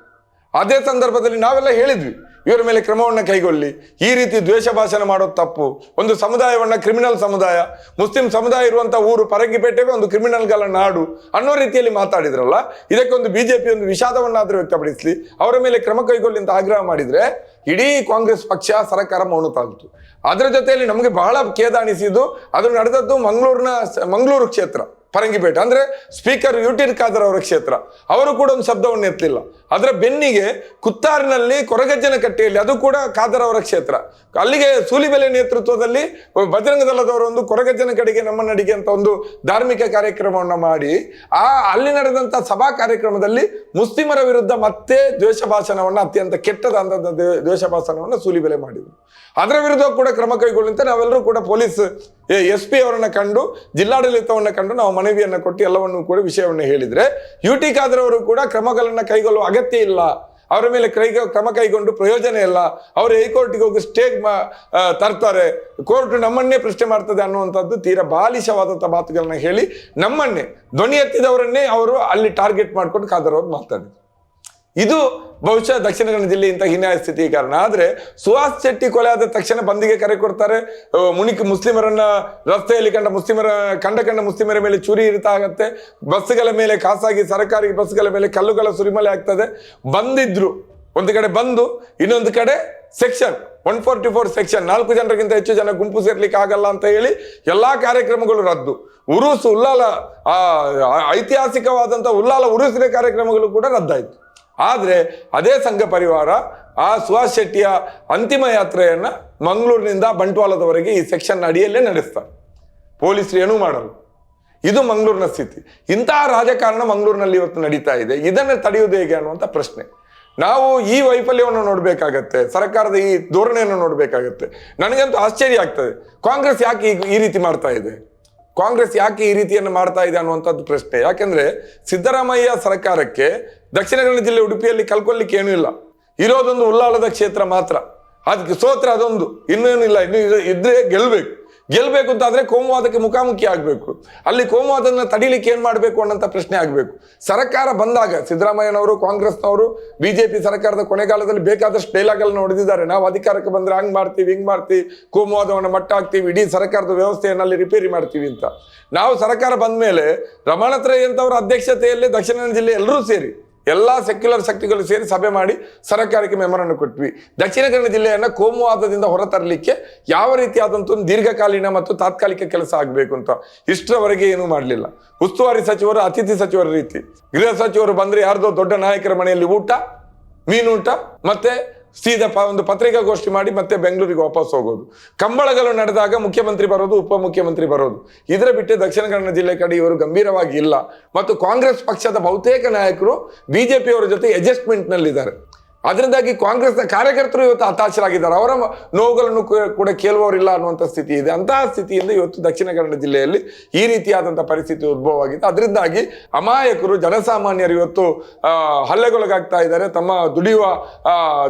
ಅದೇ ಸಂದರ್ಭದಲ್ಲಿ ನಾವೆಲ್ಲ ಹೇಳಿದ್ವಿ. ಇವರ ಮೇಲೆ ಕ್ರಮವನ್ನು ಕೈಗೊಳ್ಳಿ. ಈ ರೀತಿ ದ್ವೇಷ ಭಾಷಣ ಮಾಡೋದು ತಪ್ಪು. ಒಂದು ಸಮುದಾಯವನ್ನು ಕ್ರಿಮಿನಲ್ ಸಮುದಾಯ, ಮುಸ್ಲಿಂ ಸಮುದಾಯ ಇರುವಂಥ ಊರು ಪರಂಗಿಪೇಟೆಗೆ ಒಂದು ಕ್ರಿಮಿನಲ್ಗಳ ನಾಡು ಅನ್ನೋ ರೀತಿಯಲ್ಲಿ ಮಾತಾಡಿದ್ರಲ್ಲ, ಇದಕ್ಕೆ ಒಂದು ಬಿಜೆಪಿ ಒಂದು ವಿಷಾದವನ್ನಾದರೂ ವ್ಯಕ್ತಪಡಿಸಲಿ. ಅವರ ಮೇಲೆ ಕ್ರಮ ಕೈಗೊಳ್ಳಿ ಅಂತ ಆಗ್ರಹ ಮಾಡಿದ್ರೆ ಇಡೀ ಕಾಂಗ್ರೆಸ್ ಪಕ್ಷ ಸರ್ಕಾರ ಮೌನ ಅದರ ಜೊತೆಯಲ್ಲಿ ನಮಗೆ ಬಹಳ ಖೇದ ಅನಿಸಿದ್ದು ಅದು ನಡೆದದ್ದು ಮಂಗಳೂರಿನ ಮಂಗಳೂರು ಕ್ಷೇತ್ರ ಪರಂಗಿಪೇಟೆ ಅಂದ್ರೆ ಸ್ಪೀಕರ್ ಯುಟಿನ್ ಖಾದರ್ ಅವರ ಕ್ಷೇತ್ರ. ಅವರು ಕೂಡ ಒಂದು ಶಬ್ದವನ್ನು ಎತ್ತಲಿಲ್ಲ ಅದರ ಬೆನ್ನಿಗೆ ಕುತ್ತಾರಿನಲ್ಲಿ ಕೊರಗಜ್ಜನ ಕಟ್ಟೆಯಲ್ಲಿ ಅದು ಕೂಡ ಖಾದರ್ ಅವರ ಕ್ಷೇತ್ರ. ಅಲ್ಲಿಗೆ ಸೂಲಿಬೆಲೆ ನೇತೃತ್ವದಲ್ಲಿ ಬಜರಂಗ ಒಂದು ಕೊರಗಜ್ಜನ ಕಡೆಗೆ ನಮ್ಮ ನಡಿಗೆ ಅಂತ ಒಂದು ಧಾರ್ಮಿಕ ಕಾರ್ಯಕ್ರಮವನ್ನು ಮಾಡಿ, ಆ ಅಲ್ಲಿ ನಡೆದಂತ ಸಭಾ ಕಾರ್ಯಕ್ರಮದಲ್ಲಿ ಮುಸ್ಲಿಮರ ವಿರುದ್ಧ ಮತ್ತೆ ದ್ವೇಷ ಭಾಷಣವನ್ನು ಅತ್ಯಂತ ಕೆಟ್ಟದಾದ ದ್ವೇಷ ಭಾಷಣವನ್ನು ಸೂಲಿಬೆಲೆ ಮಾಡಿದ್ರು. ಅದರ ವಿರುದ್ಧ ಕೂಡ ಕ್ರಮ ಕೈಗೊಳ್ಳುವಂತೆ ನಾವೆಲ್ಲರೂ ಕೂಡ ಪೊಲೀಸ್ ಎಸ್ ಪಿ ಅವರನ್ನ ಕಂಡು, ಜಿಲ್ಲಾಡಳಿತವನ್ನ ಕಂಡು ನಾವು ಮನವಿಯನ್ನು ಕೊಟ್ಟು ಎಲ್ಲವನ್ನು ಕೂಡ ವಿಷಯವನ್ನು ಹೇಳಿದ್ರೆ, ಯು ಟಿ ಖಾದರ್ ಅವರು ಕೂಡ ಕ್ರಮಗಳನ್ನ ಕೈಗೊಳ್ಳುವ ಅಗತ್ಯ ಇಲ್ಲ. ಅವರ ಮೇಲೆ ಕೈ, ಕ್ರಮ ಕೈಗೊಂಡು ಪ್ರಯೋಜನ ಇಲ್ಲ. ಅವರು ಹೈಕೋರ್ಟ್ಗೆ ಹೋಗಿ ಸ್ಟೇ ತರ್ತಾರೆ. ಕೋರ್ಟ್ ನಮ್ಮನ್ನೇ ಪ್ರಶ್ನೆ ಮಾಡ್ತದೆ ಅನ್ನುವಂಥದ್ದು ತೀರಾ ಬಾಲಿಶವಾದಂಥ ಮಾತುಗಳನ್ನ ಹೇಳಿ ನಮ್ಮನ್ನೇ, ಧ್ವನಿ ಎತ್ತಿದವರನ್ನೇ ಅವರು ಅಲ್ಲಿ ಟಾರ್ಗೆಟ್ ಮಾಡ್ಕೊಂಡು ಕಾದರವ್ರು ಮಾತಾಡಿದ್ರು ಇದು ಬಹುಶಃ ದಕ್ಷಿಣ ಕನ್ನಡ ಇಂಥ ಹೀನಾಯ ಸ್ಥಿತಿ ಕಾರಣ. ಆದ್ರೆ ಸುಹಾಸ್ ಶೆಟ್ಟಿ ಕೊಲೆ ಆದ ತಕ್ಷಣ ಬಂದಿಗೆ ಕರೆ ಕೊಡ್ತಾರೆ. ಮುನಿಕ್ ಮುಸ್ಲಿಮರನ್ನ ರಸ್ತೆಯಲ್ಲಿ ಕಂಡ ಮುಸ್ಲಿಮರ, ಕಂಡ ಕಂಡ ಮುಸ್ಲಿಮರ ಮೇಲೆ ಚುರಿ ಇರ್ತಾ ಆಗತ್ತೆ. ಬಸ್ಗಳ ಮೇಲೆ ಖಾಸಗಿ, ಸರ್ಕಾರಿ ಬಸ್ಗಳ ಮೇಲೆ ಕಲ್ಲುಗಳ ಸುರಿಮಲೆ ಆಗ್ತದೆ. ಬಂದಿದ್ರು. ಒಂದು ಕಡೆ ಬಂದು, ಇನ್ನೊಂದು ಕಡೆ section one forty four section. ನಾಲ್ಕು ಜನರಿಗಿಂತ ಹೆಚ್ಚು ಜನ ಗುಂಪು ಸೇರ್ಲಿಕ್ಕೆ ಆಗಲ್ಲ ಅಂತ ಹೇಳಿ ಎಲ್ಲಾ ಕಾರ್ಯಕ್ರಮಗಳು ರದ್ದು. ಉರುಸು ಉಲ್ಲಾಲ, ಆ ಐತಿಹಾಸಿಕವಾದಂಥ ಉಲ್ಲಾಲ ಉರುಸಿನ ಕಾರ್ಯಕ್ರಮಗಳು ಕೂಡ ರದ್ದಾಯಿತು. ಆದ್ರೆ ಅದೇ ಸಂಘ ಪರಿವಾರ ಆ ಸುಹಾಸ್ ಶೆಟ್ಟಿಯ ಅಂತಿಮ ಯಾತ್ರೆಯನ್ನು ಮಂಗಳೂರಿನಿಂದ ಬಂಟ್ವಾಳದವರೆಗೆ ಈ ಸೆಕ್ಷನ್ ಅಡಿಯಲ್ಲೇ ನಡೆಸ್ತಾರೆ. ಪೊಲೀಸರು ಏನೂ ಮಾಡಲ್ಲ. ಇದು ಮಂಗಳೂರಿನ ಸ್ಥಿತಿ. ಇಂತಹ ರಾಜಕಾರಣ ಮಂಗಳೂರಿನಲ್ಲಿ ಇವತ್ತು ನಡೀತಾ ಇದೆ. ಇದನ್ನು ತಡೆಯುವುದು ಹೇಗೆ ಅನ್ನುವಂಥ ಪ್ರಶ್ನೆ. ನಾವು ಈ ವೈಫಲ್ಯವನ್ನು ನೋಡಬೇಕಾಗತ್ತೆ. ಸರ್ಕಾರದ ಈ ಧೋರಣೆಯನ್ನು ನೋಡಬೇಕಾಗತ್ತೆ. ನನಗಂತೂ ಆಶ್ಚರ್ಯ ಆಗ್ತದೆ. ಕಾಂಗ್ರೆಸ್ ಯಾಕೆ ಈ- ಈ ರೀತಿ ಮಾಡ್ತಾ ಇದೆ? ಕಾಂಗ್ರೆಸ್ ಯಾಕೆ ಈ ರೀತಿಯನ್ನು ಮಾಡ್ತಾ ಇದೆ ಅನ್ನುವಂಥದ್ದು ಪ್ರಶ್ನೆ. ಯಾಕೆಂದ್ರೆ ಸಿದ್ದರಾಮಯ್ಯ ಸರ್ಕಾರಕ್ಕೆ ದಕ್ಷಿಣ ಕನ್ನಡ ಜಿಲ್ಲೆ ಉಡುಪಿಯಲ್ಲಿ ಕಲ್ಕೊಳ್ಳಿಕ್ಕೆ ಏನೂ ಇಲ್ಲ. ಇರೋದೊಂದು ಉಲ್ಲಾಳದ ಕ್ಷೇತ್ರ ಮಾತ್ರ. ಅದಕ್ಕೆ ಸೋತ್ರ ಅದೊಂದು. ಇನ್ನೇನಿಲ್ಲ ಇನ್ನು ಇದು- ಇದ್ರೆ ಗೆಲ್ಬೇಕು. ಗೆಲ್ಬೇಕು ಅಂತಾದ್ರೆ ಕೋಮುವಾದಕ್ಕೆ ಮುಖಾಮುಖಿ ಆಗ್ಬೇಕು. ಅಲ್ಲಿ ಕೋಮುವಾದನ್ನ ತಡಿಲಿಕ್ಕೆ ಏನ್ ಮಾಡ್ಬೇಕು ಅನ್ನೋಂಥ ಪ್ರಶ್ನೆ ಆಗ್ಬೇಕು. ಸರ್ಕಾರ ಬಂದಾಗ ಸಿದ್ದರಾಮಯ್ಯನವರು, ಕಾಂಗ್ರೆಸ್ನವರು, ಬಿಜೆಪಿ ಸರ್ಕಾರದ ಕೊನೆಗಾಲದಲ್ಲಿ ಬೇಕಾದಷ್ಟು ಡೈಲಾಗ್ ಅನ್ನು ಹೊಡೆದಿದ್ದಾರೆ. ನಾವು ಅಧಿಕಾರಕ್ಕೆ ಬಂದ್ರೆ ಹಂಗ್ ಮಾಡ್ತೀವಿ, ಹಿಂಗ್ ಮಾಡ್ತೀವಿ, ಕೋಮುವಾದವನ್ನು ಮಟ್ಟ ಹಾಕ್ತೀವಿ ಇಡೀ ಸರ್ಕಾರದ ಅಲ್ಲಿ ರಿಪೇರಿ ಮಾಡ್ತೀವಿ ಅಂತ. ನಾವು ಸರ್ಕಾರ ಬಂದ ಮೇಲೆ ರಮಣತ್ರಯ ಅಧ್ಯಕ್ಷತೆಯಲ್ಲಿ ದಕ್ಷಿಣ ಜಿಲ್ಲೆ ಎಲ್ಲರೂ ಸೇರಿ ಎಲ್ಲಾ ಸೆಕ್ಯುಲರ್ ಶಕ್ತಿಗಳು ಸೇರಿ ಸಭೆ ಮಾಡಿ ಸರ್ಕಾರಕ್ಕೆ ಮೆಮರನ್ನು ಕೊಟ್ವಿ. ದಕ್ಷಿಣ ಕನ್ನಡ ಜಿಲ್ಲೆಯನ್ನು ಕೋಮುವಾದದಿಂದ ಹೊರತರಲಿಕ್ಕೆ ಯಾವ ರೀತಿಯಾದಂಥ ಒಂದು ದೀರ್ಘಕಾಲೀನ ಮತ್ತು ತಾತ್ಕಾಲಿಕ ಕೆಲಸ ಆಗಬೇಕು ಅಂತ ಇಷ್ಟರವರೆಗೆ ಏನೂ ಮಾಡಲಿಲ್ಲ. ಉಸ್ತುವಾರಿ ಸಚಿವರು, ಅತಿಥಿ ಸಚಿವರ ರೀತಿ. ಗೃಹ ಸಚಿವರು ಬಂದ್ರೆ ಯಾರ್ದೋ ದೊಡ್ಡ ನಾಯಕರ ಮನೆಯಲ್ಲಿ ಊಟ ಮೀನೂಟ ಮತ್ತೆ ಸೀದಾ ಒಂದು ಪತ್ರಿಕಾಗೋಷ್ಠಿ ಮಾಡಿ ಮತ್ತೆ ಬೆಂಗಳೂರಿಗೆ ವಾಪಸ್ ಹೋಗೋದು. ಕಂಬಳಗಳು ನಡೆದಾಗ ಮುಖ್ಯಮಂತ್ರಿ ಬರೋದು, ಉಪಮುಖ್ಯಮಂತ್ರಿ ಬರೋದು. ಇದರ ಬಿಟ್ಟು ದಕ್ಷಿಣ ಕನ್ನಡ ಜಿಲ್ಲೆ ಕಡೆ ಇವರು ಗಂಭೀರವಾಗಿ ಇಲ್ಲ. ಮತ್ತು ಕಾಂಗ್ರೆಸ್ ಪಕ್ಷದ ಬಹುತೇಕ ನಾಯಕರು ಬಿಜೆಪಿಯವರ ಜೊತೆ ಅಡ್ಜಸ್ಟ್ಮೆಂಟ್ನಲ್ಲಿದ್ದಾರೆ ನಲ್ಲಿದ್ದಾರೆ. ಅದರಿಂದಾಗಿ ಕಾಂಗ್ರೆಸ್ನ ಕಾರ್ಯಕರ್ತರು ಇವತ್ತು ಹತಾಶರಾಗಿದ್ದಾರೆ. ಅವರ ನೋವುಗಳನ್ನು ಕೂಡ ಕೇಳುವವರಿಲ್ಲ ಅನ್ನುವಂಥ ಸ್ಥಿತಿ ಇದೆ. ಅಂತಹ ಸ್ಥಿತಿಯಿಂದ ಇವತ್ತು ದಕ್ಷಿಣ ಕನ್ನಡ ಜಿಲ್ಲೆಯಲ್ಲಿ ಈ ರೀತಿಯಾದಂಥ ಪರಿಸ್ಥಿತಿ ಉದ್ಭವವಾಗಿದೆ. ಅದರಿಂದಾಗಿ ಅಮಾಯಕರು, ಜನಸಾಮಾನ್ಯರು ಇವತ್ತು ಹಲ್ಲೆಗೊಳಗಾಗ್ತಾ ಇದ್ದಾರೆ. ತಮ್ಮ ದುಡಿಯುವ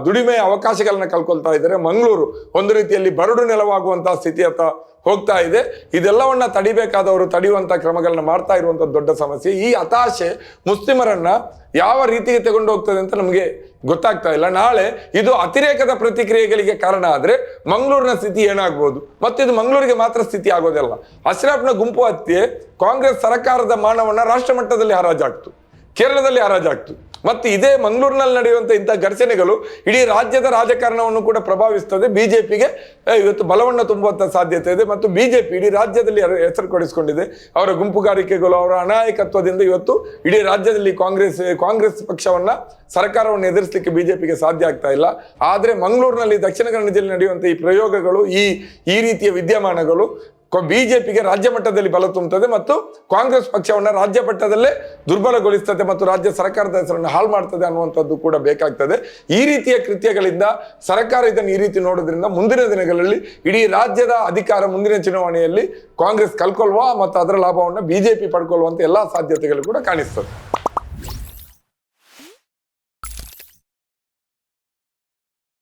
ದುಡಿಮೆ ಅವಕಾಶಗಳನ್ನ ಕಳ್ಕೊಳ್ತಾ ಇದ್ದಾರೆ. ಮಂಗಳೂರು ಒಂದು ರೀತಿಯಲ್ಲಿ ಬರಡು ನೆಲವಾಗುವಂತಹ ಸ್ಥಿತಿಯತ್ತ ಹೋಗ್ತಾ ಇದೆ. ಇದೆಲ್ಲವನ್ನ ತಡಿಬೇಕಾದವರು ತಡೆಯುವಂತ ಕ್ರಮಗಳನ್ನ ಮಾಡ್ತಾ ಇರುವಂತ ದೊಡ್ಡ ಸಮಸ್ಯೆ. ಈ ಹತಾಶೆ ಮುಸ್ಲಿಮರನ್ನ ಯಾವ ರೀತಿಗೆ ತಗೊಂಡು ಹೋಗ್ತದೆ ಅಂತ ನಮಗೆ ಗೊತ್ತಾಗ್ತಾ ಇಲ್ಲ. ನಾಳೆ ಇದು ಅತಿರೇಕದ ಪ್ರತಿಕ್ರಿಯೆಗಳಿಗೆ ಕಾರಣ ಆದ್ರೆ ಮಂಗಳೂರಿನ ಸ್ಥಿತಿ ಏನಾಗ್ಬೋದು? ಮತ್ತು ಇದು ಮಂಗಳೂರಿಗೆ ಮಾತ್ರ ಸ್ಥಿತಿ ಆಗೋದಲ್ಲ. ಅಶ್ರಫ್ನ ಗುಂಪು ಹತ್ಯೆ ಕಾಂಗ್ರೆಸ್ ಸರ್ಕಾರದ ಮಾನವನ್ನ ರಾಷ್ಟ್ರ ಮಟ್ಟದಲ್ಲಿ ಹರಾಜಾಗ್ತು. ಕೇರಳದಲ್ಲಿ ಹರಾಜಾಗ್ತು. ಮತ್ತು ಇದೇ ಮಂಗಳೂರಿನಲ್ಲಿ ನಡೆಯುವಂಥ ಇಂಥ ಘರ್ಷಣೆಗಳು ಇಡೀ ರಾಜ್ಯದ ರಾಜಕಾರಣವನ್ನು ಕೂಡ ಪ್ರಭಾವಿಸ್ತದೆ. ಬಿಜೆಪಿಗೆ ಇವತ್ತು ಬಲವನ್ನು ತುಂಬುವಂಥ ಸಾಧ್ಯತೆ ಇದೆ ಮತ್ತು ಬಿಜೆಪಿ ಇಡೀ ರಾಜ್ಯದಲ್ಲಿ ಹೆಸರು ಕೊಡಿಸಿಕೊಂಡಿದೆ ಅವರ ಗುಂಪುಗಾರಿಕೆಗಳು, ಅವರ ಅನಾಯಕತ್ವದಿಂದ ಇವತ್ತು ಇಡೀ ರಾಜ್ಯದಲ್ಲಿ ಕಾಂಗ್ರೆಸ್ ಕಾಂಗ್ರೆಸ್ ಪಕ್ಷವನ್ನ, ಸರ್ಕಾರವನ್ನು ಎದುರಿಸಲಿಕ್ಕೆ ಬಿಜೆಪಿಗೆ ಸಾಧ್ಯ ಆಗ್ತಾ ಇಲ್ಲ. ಆದರೆ ಮಂಗಳೂರಿನಲ್ಲಿ, ದಕ್ಷಿಣ ಕನ್ನಡ ಜಿಲ್ಲೆ ನಡೆಯುವಂಥ ಈ ಪ್ರಯೋಗಗಳು, ಈ ಈ ರೀತಿಯ ವಿದ್ಯಮಾನಗಳು ಬಿಜೆಪಿಗೆ ರಾಜ್ಯ ಮಟ್ಟದಲ್ಲಿ ಬಲ ತುಂಬುತ್ತದೆ ಮತ್ತು ಕಾಂಗ್ರೆಸ್ ಪಕ್ಷವನ್ನ ರಾಜ್ಯ ಮಟ್ಟದಲ್ಲೇ ದುರ್ಬಲಗೊಳಿಸ್ತದೆ ಮತ್ತು ರಾಜ್ಯ ಸರ್ಕಾರದ ಹೆಸರನ್ನು ಹಾಳು ಮಾಡ್ತದೆ ಅನ್ನುವಂಥದ್ದು ಕೂಡ ಬೇಕಾಗ್ತದೆ. ಈ ರೀತಿಯ ಕೃತ್ಯಗಳಿಂದ ಸರ್ಕಾರ ಇದನ್ನು ಈ ರೀತಿ ನೋಡೋದ್ರಿಂದ ಮುಂದಿನ ದಿನಗಳಲ್ಲಿ ಇಡೀ ರಾಜ್ಯದ ಅಧಿಕಾರ ಮುಂದಿನ ಚುನಾವಣೆಯಲ್ಲಿ ಕಾಂಗ್ರೆಸ್ ಕಲ್ಕೊಳ್ಳುವ ಮತ್ತು ಅದರ ಲಾಭವನ್ನು ಬಿಜೆಪಿ ಪಡ್ಕೊಳ್ಳುವಂಥ ಎಲ್ಲಾ ಸಾಧ್ಯತೆಗಳು ಕೂಡ ಕಾಣಿಸ್ತದೆ.